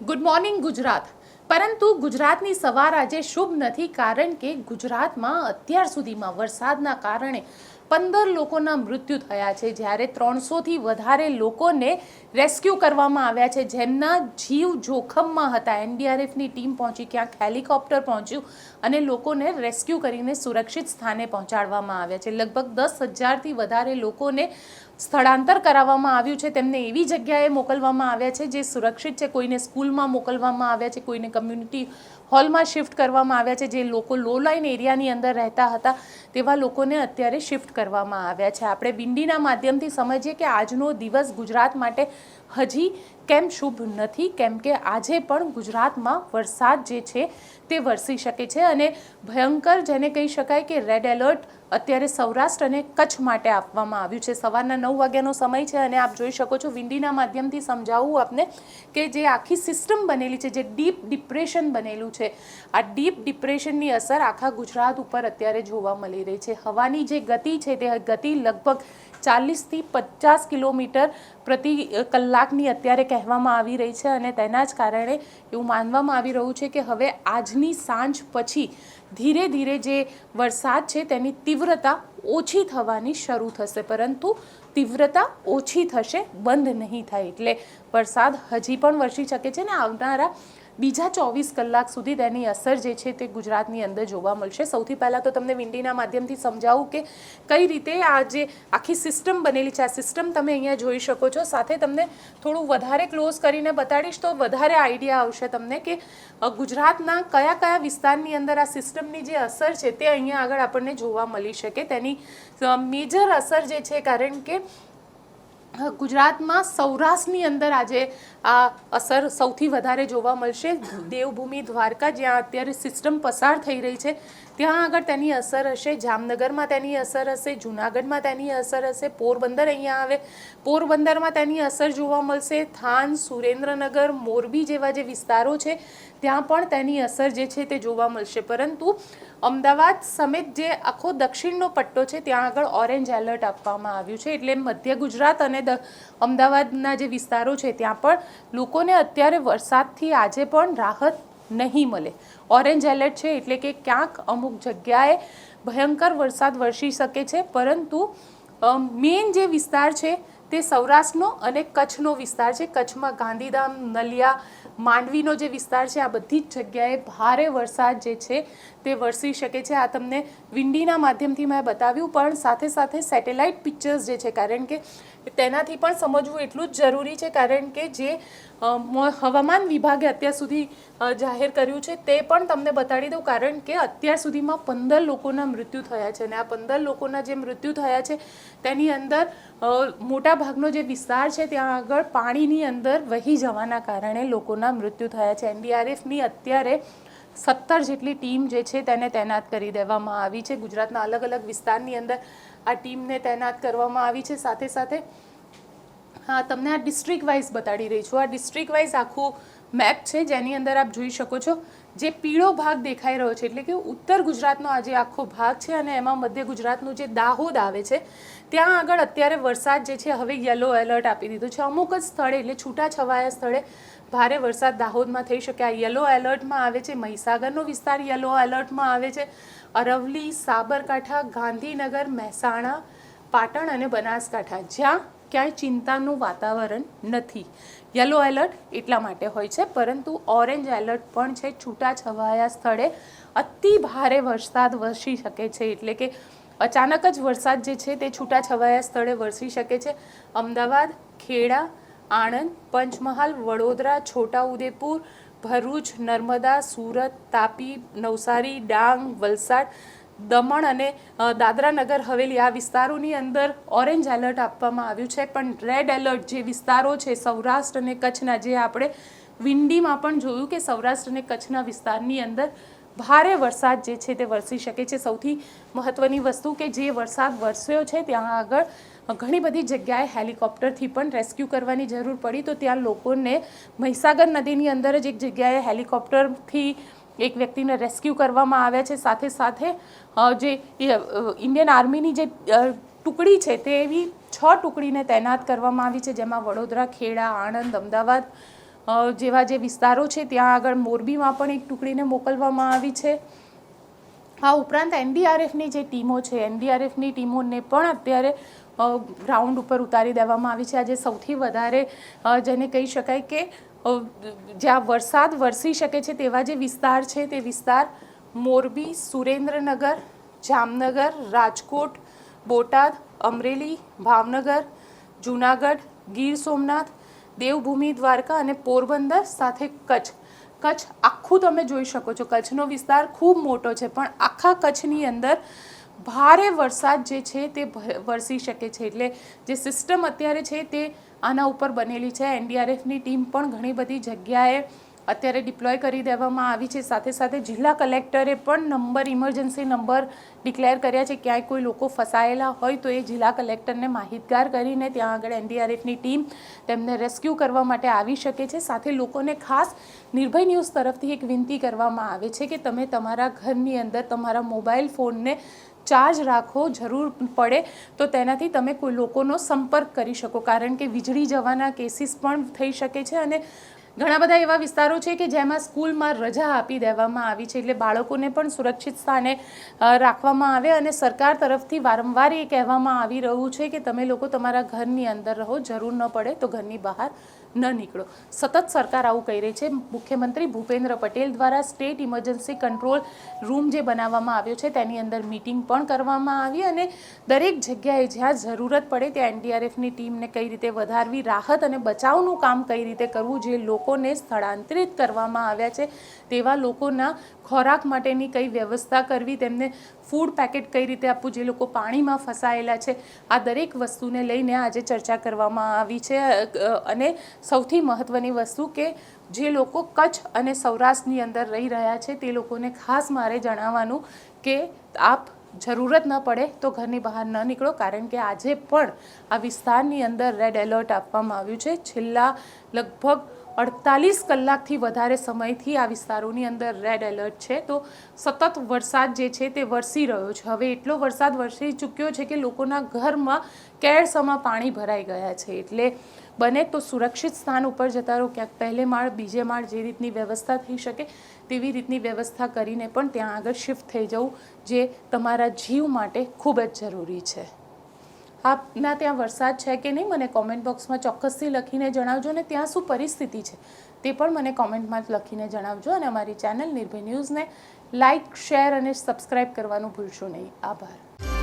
Good morning Gujarat પરંતુ ગુજરાતની સવાર આજે શુભ નથી કારણ કે ગુજરાતમાં અત્યાર સુધીમાં વરસાદના કારણે પંદર લોકોના મૃત્યુ થયા છે. જ્યારે ત્રણસોથી વધારે લોકોને રેસ્ક્યુ કરવામાં આવ્યા છે. જેમના જીવ જોખમમાં હતા. એનડીઆરએફની ટીમ પહોંચી ક્યાંક હેલિકોપ્ટર પહોંચ્યું અને લોકોને રેસ્ક્યુ કરીને સુરક્ષિત સ્થાને પહોંચાડવામાં આવ્યા છે. લગભગ દસ હજારથી વધારે લોકોને સ્થળાંતર કરાવવામાં આવ્યું છે, તેમને એવી જગ્યાએ મોકલવામાં આવ્યા છે, જે સુરક્ષિત છે, કોઈને સ્કૂલમાં મોકલવામાં આવ્યા છે, કોઈને કમ્યુનિટી હોલમાં શિફ્ટ કરવામાં આવ્યા છે, જે લોકો લો લાઇન એરિયાની અંદર રહેતા હતા, તેવા લોકોને અત્યારે શિફ્ટ કરવામાં આવ્યા છે. આપણે બિંડીના માધ્યમથી સમજીએ કે આજનો દિવસ ગુજરાત માટે હજી કેમ શુભ નથી, કેમ કે આજે પણ ગુજરાતમાં વરસાદ જે છે તે વરસી શકે છે અને ભયંકર જેને કહી શકાય કે રેડ એલર્ટ અત્યારે સૌરાષ્ટ્ર અને કચ્છ માટે આપવામાં આવ્યું છે. સવારના નવ વાગ્યાનો સમય છે અને આપ જોઈ શકો છો વિંડીના માધ્યમથી સમજાવવું આપને કે જે આખી સિસ્ટમ બનેલી છે, જે ડીપ ડિપ્રેશન બનેલું છે, આ ડીપ ડિપ્રેશનની અસર આખા ગુજરાત ઉપર અત્યારે જોવા મળી રહી છે. હવાની જે ગતિ છે તે ગતિ લગભગ ચાલીસથી પચાસ કિલોમીટર પ્રતિ કલાકની અત્યારે કહેવામાં આવી રહી છે અને તેના જ કારણે એવું માનવામાં આવી રહ્યું છે કે હવે આજની સાંજ પછી ધીરે ધીરે જે વરસાદ છે તેની તીવ્રતા ઓછી થવાની શરૂ થશે, પરંતુ તીવ્રતા ઓછી થશે, બંધ નહીં થાય. એટલે વરસાદ હજી પણ વરસી શકે છે ને આવનારા બીજા ચોવીસ કલાક સુધી તેની અસર જે છે તે ગુજરાતની અંદર જોવા મળશે. સૌથી પહેલાં તો તમને વિંડીના માધ્યમથી સમજાવું કે કઈ રીતે આ જે આખી સિસ્ટમ બનેલી છે, આ સિસ્ટમ તમે અહીંયા જોઈ શકો છો. સાથે તમને થોડું વધારે ક્લોઝ કરીને બતાડીશ તો વધારે આઈડિયા આવશે તમને કે ગુજરાતના કયા કયા વિસ્તારની અંદર આ સિસ્ટમની જે અસર છે તે અહીંયા આગળ આપણને જોવા મળી શકે. તેની મેજર અસર જે છે કારણ કે ગુજરાતમાં સૌરાષ્ટ્રની અંદર આજે આ અસર સૌથી વધારે જોવા મળશે. દેવભૂમિ દ્વારકા, જ્યાં અત્યારે સિસ્ટમ પસાર થઈ રહી છે, ત્યાં આગળ તેની અસર હશે. જામનગરમાં તેની અસર હશે, જુનાગઢમાં તેની અસર હશે, પોરબંદર અહીંયા આવે. પોરબંદરમાં તેની અસર જોવા મળશે. થાન, સુરેન્દ્રનગર, મોરબી જેવા જે વિસ્તારો છે, ત્યાં પણ તેની અસર જે છે તે જોવા મળશે. પરંતુ અમદાવાદ સમેત જે આખો દક્ષિણનો પટ્ટો છે, ત્યાં આગળ ઓરેન્જ એલર્ટ આપવામાં આવ્યું છે. એટલે મધ્ય ગુજરાત અને અમદાવાદના જે વિસ્તારો છે, ત્યાં પણ લોકોને અત્યારે વરસાદથી આજે પણ રાહત નહીં મળે. ઓરેન્જ એલર્ટ છે એટલે કે ક્યાંક અમુક જગ્યાએ ભયંકર વરસાદ વરસી શકે છે, પરંતુ મેઇન જે વિસ્તાર છે તે સૌરાષ્ટ્રનો અને કચ્છનો વિસ્તાર છે. કચ્છમાં ગાંધીધામ, નલિયા, માંડવીનો જે વિસ્તાર છે, આ બધી જ જગ્યાએ ભારે વરસાદ જે છે તે વરસી શકે છે. આ તમને વિંડીના માધ્યમથી મેં બતાવ્યું, પણ સાથે સાથે સેટેલાઇટ પિક્ચર્સ જે છે, કારણ કે તેનાથી પણ સમજવું એટલું જ જરૂરી છે, કારણ કે જે હવામાન વિભાગે અત્યાર સુધી જાહેર કર્યું છે તે પણ તમને બતાડી દઉં, કારણ કે અત્યાર સુધીમાં પંદર લોકોના મૃત્યુ થયા છે અને આ પંદર લોકોના જે મૃત્યુ થયા છે તેની અંદર મોટા ભાગનો જે વિસ્તાર છે ત્યાં આગળ પાણીની અંદર વહી જવાના કારણે લોકોના મૃત્યુ થયા છે. એનડીઆરએફની અત્યારે સત્તર જેટલી ટીમ જે છે તેને તૈનાત કરી દેવામાં આવી છે. ગુજરાતના અલગ અલગ વિસ્તારની અંદર આ ટીમને તૈનાત કરવામાં આવી છે. સાથે સાથે, હા, તમને આ ડિસ્ટ્રિક્ટ વાઇઝ બતાડી રહી છું. આ ડિસ્ટ્રિક્ટ વાઇઝ આખું મેપ છે જેની અંદર આપ જોઈ શકો છો. જે પીળો ભાગ દેખાઈ રહ્યો છે, એટલે કે ઉત્તર ગુજરાતનો આજે આખો ભાગ છે અને એમાં મધ્ય ગુજરાતનું જે દાહોદ આવે છે, ત્યાં આગળ અત્યારે વરસાદ જે છે, હવે યલો એલર્ટ આપી દીધું છે. અમુક જ સ્થળે, એટલે છૂટાછવાયા સ્થળે ભારે વરસાદ દાહોદમાં થઈ શકે. આ યલો એલર્ટમાં આવે છે, મહીસાગરનો વિસ્તાર યલો એલર્ટમાં આવે છે. અરવલી સાબરકાંઠા, ગાંધીનગર, મહેસાણા, પાટણ અને બનાસકાંઠા. જ્યાં ક્યાંય ચિંતાનું વાતાવરણ નથી. યલો એલર્ટ એટલા માટે હોય છે, પરંતુ ઓરેન્જ એલર્ટ પણ છે. છૂટાછવાયા સ્થળે અતિ ભારે વરસાદ વરસી શકે છે, એટલે કે અચાનક જ વરસાદ જે છે તે છૂટાછવાયા સ્થળે વરસી શકે છે. અમદાવાદ, ખેડા, આણંદ, પંચમહાલ, વડોદરા, છોટાઉદેપુર, ભરૂચ, નર્મદા, સુરત, તાપી, નવસારી, ડાંગ, વલસાડ દમણ અને દાદરાનગર દાદરા નગર હવેલી આ વિસ્તારોની અંદર ઓરેન્જ એલર્ટ આપવામાં આવ્યું છે. પણ રેડ એલર્ટ જે વિસ્તારો છે, સૌરાષ્ટ્ર અને કચ્છના, જે આપણે વિંડીમાં પણ જોયું કે સૌરાષ્ટ્ર અને કચ્છના વિસ્તારની અંદર ભારે વરસાદ જે છે તે વરસી શકે છે. સૌથી મહત્ત્વની વસ્તુ કે જે વરસાદ વરસ્યો છે, ત્યાં આગળ ઘણી બધી જગ્યાએ હેલિકોપ્ટરથી પણ રેસ્ક્યુ કરવાની જરૂર પડી. તો ત્યાં લોકોને મહીસાગર નદીની અંદર જ એક જગ્યાએ હેલિકોપ્ટરથી એક વ્યક્તિને રેસ્ક્યુ કરવામાં આવ્યા છે, સાથે સાથે જે ઇન્ડિયન આર્મીની જે ટુકડી છે, તે એવી છ ટુકડીને તૈનાત કરવામાં આવી છે, જેમાં વડોદરા, ખેડા, આણંદ, અમદાવાદ જેવા જે વિસ્તારો છે, ત્યાં આગળ મોરબીમાં પણ એક ટુકડીને મોકલવામાં આવી છે. આ ઉપરાંત એનડીઆરએફની જે ટીમો છે, એનડીઆરએફની ટીમોને પણ અત્યારે ગ્રાઉન્ડ ઉપર ઉતારી દેવામાં આવી છે. આજે સૌથી વધારે જેને કહી શકાય કે જ્યાં વરસાદ વરસી શકે છે તેવા જે વિસ્તાર છે તે વિસ્તાર મોરબી, સુરેન્દ્રનગર, જામનગર, રાજકોટ, બોટાદ, અમરેલી, ભાવનગર, જૂનાગઢ, ગીર સોમનાથ, દેવભૂમિ, દ્વારકા અને પોરબંદર સાથે કચ્છ. કચ્છ આખું તમે જોઈ શકો છો. કચ્છનો વિસ્તાર ખૂબ મોટો છે, પણ આખા કચ્છની અંદર ભારે વરસાદ જે છે તે વરસી શકે છે. એટલે જે સિસ્ટમ અત્યારે છે તે આના ઉપર બનેલી છે. એનડીઆરએફની ટીમ પણ ઘણી બધી જગ્યાએ અત્યારે ડિપ્લોય કરી દેવામાં આવી છે. સાથે સાથે જિલ્લા કલેક્ટરે પણ નંબર ઇમરજન્સી નંબર ડિક્લેર કર્યા છે. ક્યાંય કોઈ લોકો ફસાયેલા હોય તો એ જિલ્લા કલેક્ટરને માહિતગાર કરીને ત્યાં આગળ એનડીઆરએફની ટીમ તેમને રેસ્ક્યુ કરવા માટે આવી શકે છે. સાથે લોકોને ખાસ નિર્ભય ન્યૂઝ તરફથી એક વિનંતી કરવામાં આવે છે કે તમે તમારા ઘરની અંદર તમારા મોબાઈલ ફોનને ચાર્જ રાખો જરૂર પડે, તો તેનાથી તમે કોઈ લોકોનો સંપર્ક કરી શકો. કારણ કે વીજળી જવાના કેસીસ પણ થઈ શકે છે અને ઘણા બધા એવા વિસ્તારો છે કે જેમાં સ્કૂલમાં રજા આપી દેવામાં આવી છે એટલે બાળકોને પણ સુરક્ષિત સ્થાને રાખવામાં આવે અને સરકાર તરફથી વારંવાર એ કહેવામાં આવી રહ્યું છે કે તમે લોકો તમારા ઘરની અંદર રહો, જરૂર ન પડે તો ઘરની બહાર ન નીકળો. સતત સરકાર આવું કહી રહી છે. મુખ્યમંત્રી ભૂપેન્દ્ર પટેલ દ્વારા સ્ટેટ ઇમરજન્સી કંટ્રોલ રૂમ જે બનાવવામાં આવ્યો છે તેની અંદર મિટિંગ પણ કરવામાં આવી અને દરેક જગ્યાએ જ્યાં જરૂરત પડે ત્યાં એનડીઆરએફની ટીમને કઈ રીતે વધારવી, રાહત અને બચાવનું કામ કઈ રીતે કરવું, જે લોકોને સ્થળાંતરિત કરવામાં આવ્યા છે, તેવા લોકોના ખોરાક માટેની કઈ વ્યવસ્થા કરવી, તેમને ફૂડ પેકેટ કઈ રીતે આપવું, જે લોકો પાણીમાં ફસાયેલા છે, આ દરેક વસ્તુને લઈને આજે ચર્ચા કરવામાં આવી છે. અને સૌથી મહત્ત્વની વસ્તુ કે જે લોકો કચ્છ અને સૌરાષ્ટ્રની અંદર રહી રહ્યા છે, તે લોકોને ખાસ મારે જણાવવાનું કે આપ જરૂરત ન પડે તો ઘરની બહાર ન નીકળો, કારણ કે આજે પણ આ વિસ્તારની અંદર રેડ એલર્ટ આપવામાં આવ્યું છે. છેલ્લા લગભગ અડતાલીસ કલાકથી વધારે સમયથી આ વિસ્તારોની અંદર રેડ એલર્ટ છે. તો સતત વરસાદ જે છે તે વરસી રહ્યો છે. હવે એટલો વરસાદ વરસી ચૂક્યો છે કે લોકોના ઘરમાં કેળસમાં પાણી ભરાઈ ગયા છે. એટલે બને તો સુરક્ષિત સ્થાન ઉપર જતા રહો. ક્યાંક પહેલે માળ, બીજે માળ જે રીતની વ્યવસ્થા થઈ શકે તેવી રીતની વ્યવસ્થા કરીને પણ ત્યાં આગળ શિફ્ટ થઈ જવું જે તમારા જીવ માટે ખૂબ જ જરૂરી છે. આપના ત્યાં વરસાદ છે કે નહીં, મને કોમેન્ટ બોક્સમાં ચોક્કસથી લખીને જણાવજો અને ત્યાં શું પરિસ્થિતિ છે તે પણ મને કોમેન્ટમાં લખીને જણાવજો અને અમારી ચેનલ નિર્ભય ન્યૂઝને લાઇક શેર અને સબસ્ક્રાઇબ કરવાનું ભૂલશો નહીં. આભાર.